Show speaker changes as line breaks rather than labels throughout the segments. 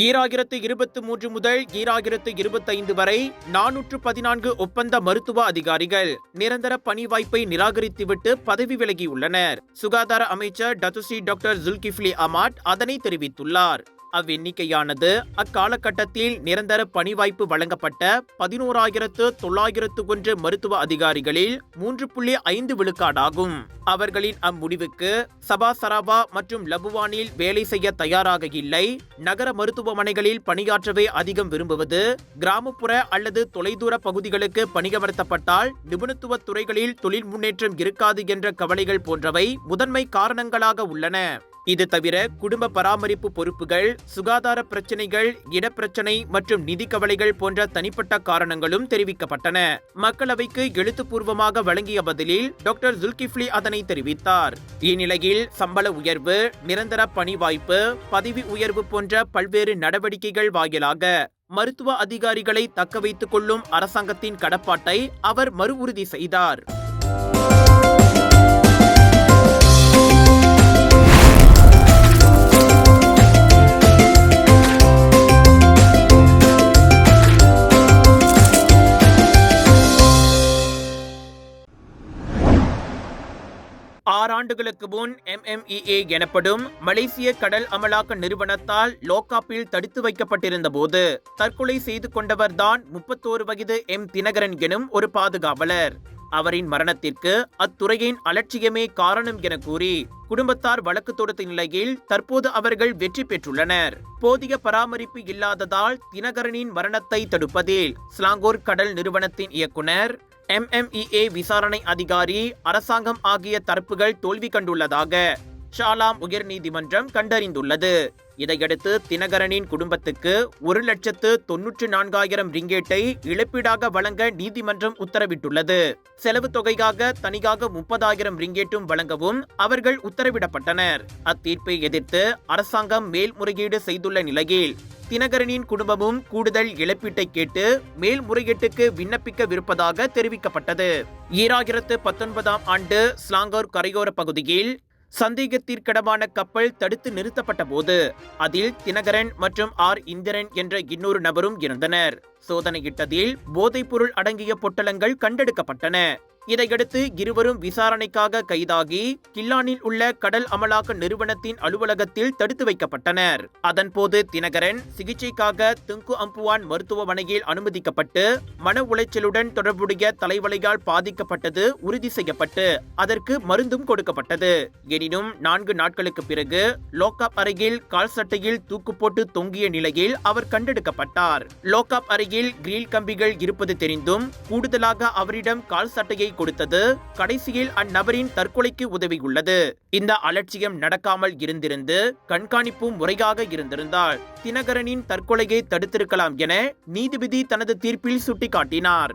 ஈராயிரத்து இருபத்து மூன்று முதல் ஈராயிரத்து இருபத்தைந்து வரை நானூற்று பதினான்கு ஒப்பந்த மருத்துவ அதிகாரிகள் நிரந்தர பணி வாய்ப்பை நிராகரித்துவிட்டு பதவி விலகியுள்ளனர். சுகாதார அமைச்சர் டத்துசி டாக்டர் ஜுல்கிஃப்லி அமாட் அதனை தெரிவித்துள்ளார். அவ்வெண்ணிக்கையானது அக்காலகட்டத்தில் நிரந்தர பணிவாய்ப்பு வழங்கப்பட்ட பதினோராயிரத்து தொள்ளாயிரத்து ஒன்று மருத்துவ அதிகாரிகளில் மூன்று புள்ளி ஐந்து விழுக்காடாகும். அவர்களின் அம்முடிவுக்கு சபா சராபா மற்றும் லபுவானில் வேலை செய்ய தயாராக இல்லை. நகர மருத்துவமனைகளில் பணியாற்றவே அதிகம் விரும்புவது கிராமப்புற அல்லது தொலைதூர பகுதிகளுக்கு பணியமர்த்தப்பட்டால் நிபுணத்துவ துறைகளில் தொழில் முன்னேற்றம் இருக்காது என்ற கவலைகள் போன்றவை முதன்மை காரணங்களாக உள்ளன. இது தவிர குடும்ப பராமரிப்பு பொறுப்புகள் சுகாதார பிரச்சனைகள் இடப்பிரச்சனை மற்றும் நிதி கவலைகள் போன்ற தனிப்பட்ட காரணங்களும் தெரிவிக்கப்பட்டன. மக்களவைக்கு எழுத்துப்பூர்வமாக வழங்கிய பதிலில் டாக்டர் ஜுல்கிஃப்லி அதனை தெரிவித்தார். இந்நிலையில் சம்பள உயர்வு நிரந்தர பணி வாய்ப்பு பதவி உயர்வு போன்ற பல்வேறு நடவடிக்கைகள் வாயிலாக மருத்துவ அதிகாரிகளை தக்க வைத்துக் கொள்ளும் அரசாங்கத்தின் கடப்பாட்டை அவர் மறு உறுதி செய்தார். ஆறாண்டுகளுக்கு முன் எம்எம்இஏ எனப்படும் மலேசிய கடல் அமலாக்க நிறுவனத்தால் லோக்காப்பில் தடுத்து வைக்கப்பட்டிருந்த போது தற்கொலை செய்து கொண்டவர்தான் முப்பத்தோரு வயது எம் தினகரன் எனும் ஒரு பாதுகாவலர். அவரின் மரணத்திற்கு அத்துறையின் அலட்சியமே காரணம் என கூறி குடும்பத்தார் வழக்கு தொடுத்த நிலையில் தற்போது அவர்கள் வெற்றி பெற்றுள்ளனர். போதிய பராமரிப்பு இல்லாததால் தினகரனின் மரணத்தை தடுப்பதில் ஸ்லாங்கோர் கடல் நிறுவனத்தின் இயக்குனர் எம்எம்இஏ விசாரணை அதிகாரி அரசாங்கம் ஆகிய தரப்புகள் தோல்வி கண்டுள்ளதாக ஷாலாம் உயர்நீதிமன்றம் கண்டறிந்துள்ளது. இதையடுத்து தினகரனின் குடும்பத்துக்கு ஒரு லட்சத்து தொன்னூற்று நான்காயிரம் ரிங்கேட்டை இழப்பீடாக வழங்க நீதிமன்றம் உத்தரவிட்டுள்ளது. செலவு தொகையாக தனியாக முப்பதாயிரம் ரிங்கேட்டும் வழங்கவும் அவர்கள் உத்தரவிடப்பட்டனர். அத்தீர்ப்பை எதிர்த்து அரசாங்கம் மேல்முறையீடு செய்துள்ள நிலையில் தினகரனின் குடும்பமும் கூடுதல் இழப்பீட்டை கேட்டு மேல்முறையீட்டுக்கு விண்ணப்பிக்கவிருப்பதாக தெரிவிக்கப்பட்டது. ஈராயிரத்து பத்தொன்பதாம் ஆண்டு ஸ்லாங்கோர் கரையோர பகுதியில் சந்தேகத்திற்கிடமான கப்பல் தடுத்து நிறுத்தப்பட்ட போது அதில் தினகரன் மற்றும் ஆர். இந்திரன் என்ற இன்னொரு நபரும் இருந்தனர். சோதனையிட்டதில் போதைப்பொருள் அடங்கிய பொட்டலங்கள் கண்டெடுக்கப்பட்டன. இதையடுத்து இருவரும் விசாரணைக்காக கைதாகி கில்லானில் உள்ள கடல் அமலாக்க நிறுவனத்தின் அலுவலகத்தில் தடுத்து வைக்கப்பட்டனர். அதன்போது தினகரன் சிகிச்சைக்காக துங்கு அம்புவான் மருத்துவமனையில் அனுமதிக்கப்பட்டு மன உளைச்சலுடன் தொடர்புடைய தலைவலையால் பாதிக்கப்பட்டது உறுதி செய்யப்பட்டு அதற்கு மருந்தும் கொடுக்கப்பட்டது. எனினும் நான்கு நாட்களுக்கு பிறகு லோக்கப் அருகில் கால் சட்டையில் தூக்கு போட்டு தொங்கிய நிலையில் அவர் கண்டெடுக்கப்பட்டார். லோக்கப் அருகில் கிரீல் கம்பிகள் இருப்பது தெரிந்தும் கூடுதலாக அவரிடம் கால் சட்டையை கொடுத்தது கடைசியில் அந்நபரின் தற்கொலைக்கு உதவியுள்ளது. இந்த அலட்சியம் நடக்காமல் இருந்திருந்து கண்காணிப்பு முறையாக இருந்திருந்தால் தினகரனின் தற்கொலையை தடுத்திருக்கலாம் என நீதிபதி தனது தீர்ப்பில் சுட்டிக்காட்டினார்.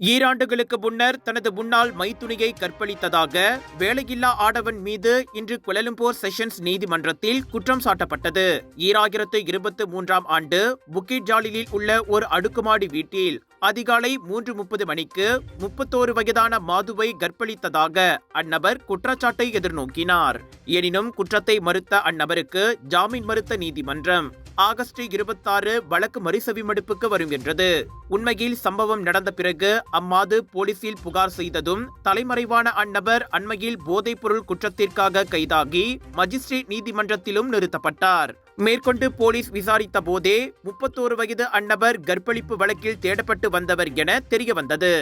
ஈராண்டுகளுக்கு முன்னர் தனது முன்னாள் மைத்துனியை கற்பழித்ததாக வேலையில்லா ஆடவன் மீது இன்று குலலம்பூர் செஷன்ஸ் நீதிமன்றத்தில் குற்றம் சாட்டப்பட்டது. ஈராயிரத்து இருபத்தி மூன்றாம் ஆண்டு புக்கிட் ஜாலிலில் உள்ள ஒரு அடுக்குமாடி வீட்டில் அதிகாலை மூன்று முப்பது மணிக்கு முப்பத்தோரு வயதான மாதுவை கற்பழித்ததாக அந்நபர் குற்றச்சாட்டை எதிர்நோக்கினார். எனினும் குற்றத்தை மறுத்த அந்நபருக்கு ஜாமீன் மறுத்த நீதிமன்றம் ஆகஸ்ட் இருபத்தாறு வழக்கு மறுசெவிமடுப்புக்கு வரும் என்றது உண்மையில் சம்பவம் நடந்த பிறகு அம்மாது போலீசில் புகார் செய்ததும் தலைமறைவான அந்நபர் அண்மையில் போதைப்பொருள் குற்றத்திற்காக கைதாகி மஜிஸ்ட்ரேட் நீதிமன்றத்திலும் நிறுத்தப்பட்டார். மேற்கொண்டு போலீஸ் விசாரித்த போதே முப்பத்தோரு வயது அந்நபர் கற்பழிப்பு வழக்கில் தேடப்பட்டு வந்தவர் என தெரியவந்தது.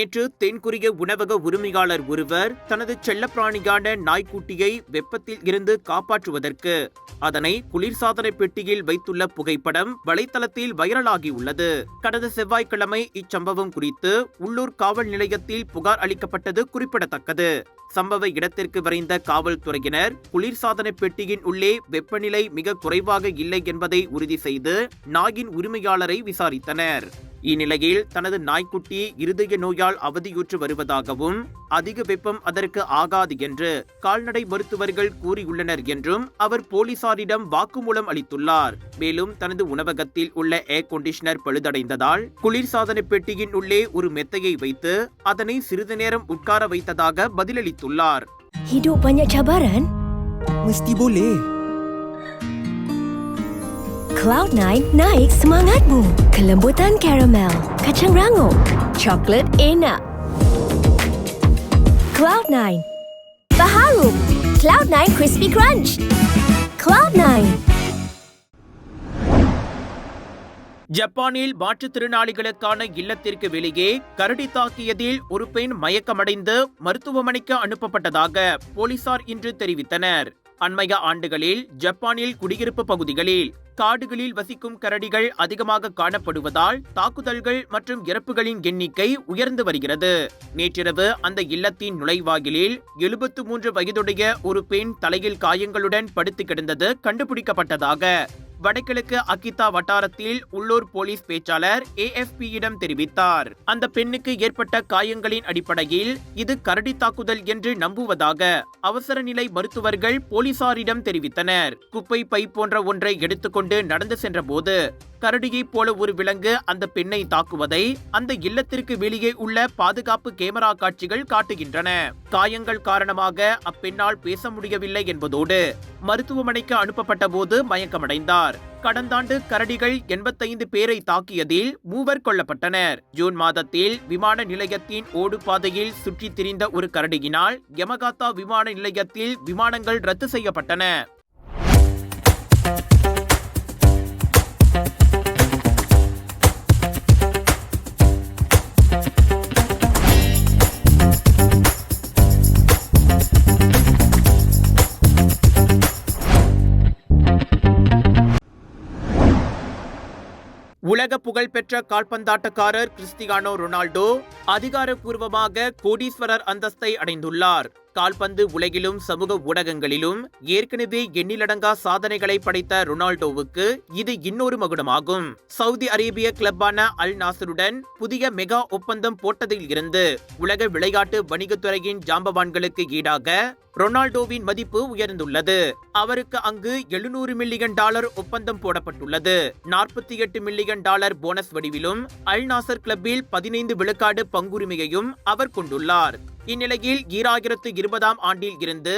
நேற்று தென்கொரிய உணவக உரிமையாளர் ஒருவர் தனது செல்லப்பிராணியான நாய்க்குட்டியை வெப்பத்தில் இருந்து காப்பாற்றுவதற்கு அதனை குளிர்சாதன பெட்டியில் வைத்துள்ள புகைப்படம் வலைத்தளத்தில் வைரலாகியுள்ளது. கடந்த செவ்வாய்க்கிழமை இச்சம்பவம் குறித்து உள்ளூர் காவல் நிலையத்தில் புகார் அளிக்கப்பட்டது குறிப்பிடத்தக்கது. சம்பவ இடத்திற்கு விரைந்த காவல்துறையினர் குளிர்சாதன பெட்டியின் உள்ளே வெப்பநிலை மிக குறைவாக இல்லை என்பதை உறுதி செய்து நாயின் உரிமையாளரை விசாரித்தனர். இந்நிலையில் தனது நாய்க்குட்டி இருதய நோயால் அவதியுற்று வருவதாகவும் அதிக வெப்பம் அதற்கு ஆகாது என்று கால்நடை மருத்துவர்கள் கூறியுள்ளனர் என்றும் அவர் போலீசாரிடம் வாக்குமூலம் அளித்துள்ளார் மேலும் தனது உணவகத்தில் உள்ள ஏர் கண்டிஷனர் பழுதடைந்ததால் குளிர்சாதன பெட்டியின் உள்ளே ஒரு மெத்தையை வைத்து அதனை சிறிது நேரம் உட்கார வைத்ததாக பதிலளித்துள்ளார்
Hidup banyak cabaran?
Mesti boleh.
Cloud9 naik semangatmu. Kelembutan karamel, kacang rangup, coklat enak. Cloud9. Baharum. Cloud9 Crispy Crunch. Cloud9.
ஜப்பானில் மாற்றுத்திறனாளிகளுக்கான இல்லத்திற்கு வெளியே கரடி தாக்கியதில் ஒரு பெண் மயக்கமடைந்து மருத்துவமனைக்கு அனுப்பப்பட்டதாக போலீசார் இன்று தெரிவித்தனர் அண்மைய ஆண்டுகளில் ஜப்பானில் குடியிருப்பு பகுதிகளில் காடுகளில் வசிக்கும் கரடிகள் அதிகமாக காணப்படுவதால் தாக்குதல்கள் மற்றும் இறப்புகளின் எண்ணிக்கை உயர்ந்து வருகிறது. நேற்றிரவு அந்த இல்லத்தின் நுழைவாயிலில் எழுபத்து மூன்று வயதுடைய ஒரு பெண் தலையில் காயங்களுடன் படுத்து கிடந்தது கண்டுபிடிக்கப்பட்டதாக வடகிழக்கு அகிதா வட்டாரத்தில் உள்ளூர் போலீஸ் பேச்சாளர் ஏஎஃபியிடம் தெரிவித்தார். அந்த பெண்ணுக்கு ஏற்பட்ட காயங்களின் அடிப்படையில் இது கரடி தாக்குதல் என்று நம்புவதாக அவசர நிலை மருத்துவர்கள் போலீசாரிடம் தெரிவித்தனர். குப்பை பை போன்ற ஒன்றை எடுத்துக்கொண்டு நடந்து சென்றபோது கரடியைப் போல ஒரு விலங்கு அந்த பெண்ணை தாக்குவதை அந்த இல்லத்திற்கு வெளியே உள்ள பாதுகாப்பு கேமரா காட்சிகள் காட்டுகின்றன. காயங்கள் காரணமாக அப்பெண்ணால் பேச முடியவில்லை என்பதோடு மருத்துவமனைக்கு அனுப்பப்பட்ட போது மயக்கமடைந்தார். கடந்த ஆண்டு கரடிகள் எண்பத்தைந்து பேரை தாக்கியதில் மூவர் கொல்லப்பட்டனர். ஜூன் மாதத்தில் விமான நிலையத்தின் ஓடுபாதையில் சுற்றித் திரிந்த ஒரு கரடியினால் யமகாத்தா விமான நிலையத்தில் விமானங்கள் ரத்து செய்யப்பட்டன. உலக புகழ்பெற்ற கால்பந்தாட்டக்காரர் கிறிஸ்டியானோ ரொனால்டோ அதிகாரப்பூர்வமாக கோடீஸ்வரர் அந்தஸ்தை அடைந்துள்ளார். கால்பந்து உலகிலும் சமூக ஊடகங்களிலும் ஏற்கனவே எண்ணிலடங்கா சாதனைகளை படைத்த ரொனால்டோவுக்கு இது இன்னொரு மகுடமாகும். சவுதி அரேபிய கிளப்பான அல் நாசருடன் புதிய மெகா ஒப்பந்தம் போட்டதில் இருந்து உலக விளையாட்டு வணிகத்துறையின் ஜாம்பவான்களுக்கு ஈடாக ரொனால்டோவின் மதிப்பு உயர்ந்துள்ளது. அவருக்கு அங்கு எழுநூறு மில்லியன் டாலர் ஒப்பந்தம் போடப்பட்டுள்ளது. நாற்பத்தி எட்டு மில்லியன் டாலர் போனஸ் வடிவிலும் அல் நாசர் கிளப்பில் பதினைந்து விழுக்காடு பங்குரிமையையும் அவர் கொண்டுள்ளார். இந்நிலையில் ஈராயிரத்து இருபதாம் ஆண்டில் இருந்து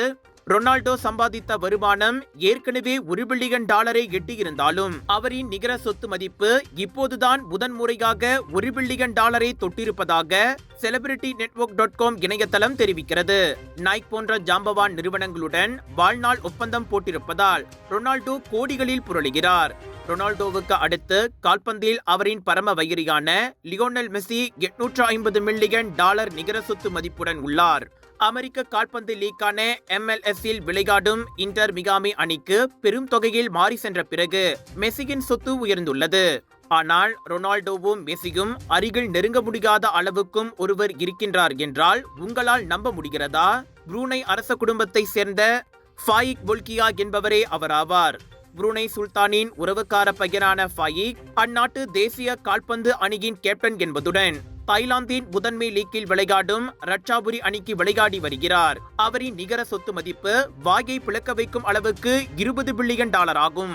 ரொனால்டோ சம்பாதித்த வருமானம் ஏற்கனவே ஒரு பில்லியன் டாலரை எட்டியிருந்தாலும் அவரின் நிகர சொத்து மதிப்பு இப்போதுதான் முதன்முறையாக ஒரு பில்லியன் டாலரை தொட்டிருப்பதாக செலிபிரிட்டி நெட்வொர்க் டாட் காம் இணையதளம் தெரிவிக்கிறது. நைக் போன்ற ஜாம்பவான் நிறுவனங்களுடன் வாழ்நாள் ஒப்பந்தம் போட்டிருப்பதால் ரொனால்டோ கோடிகளில் புரளுகிறார். ரொனால்டோவுக்கு அடுத்து கால்பந்தில் அவரின் பரம வயிறியான லியோனல் மெஸ்ஸி எட்நூற்று ஐம்பது மில்லியன் டாலர் நிகர சொத்து மதிப்புடன் உள்ளார். அமெரிக்க கால்பந்து லீக்கான எம்எல்எஸ்ஸில் விளையாடும் இன்டர் மிகாமி அணிக்கு பெரும் தொகையில் மாறி சென்ற பிறகு மெஸ்ஸியின் சொத்து உயர்ந்துள்ளது. ஆனால் ரொனால்டோவும் மெஸ்ஸியும் அருகில் நெருங்க முடியாத அளவுக்கும் ஒருவர் இருக்கின்றார் என்றால் உங்களால் நம்ப முடிகிறதா? புரூனை அரச குடும்பத்தை சேர்ந்த ஃபாயிக் பொல்கியா என்பவரே அவராவார் புரூனை சுல்தானின் உறவுக்கார பையனான ஃபாயிக் அந்நாட்டு தேசிய கால்பந்து அணியின் கேப்டன் என்பதுடன் தாய்லாந்தின் முதன்மை லீக்கில் விளையாடும் ரட்சாபுரி அணிக்கு விளையாடி வருகிறார். அவரின் நிகர சொத்து மதிப்பு வாயை பிளக்க வைக்கும் அளவுக்கு இருபது பில்லியன் டாலர் ஆகும்.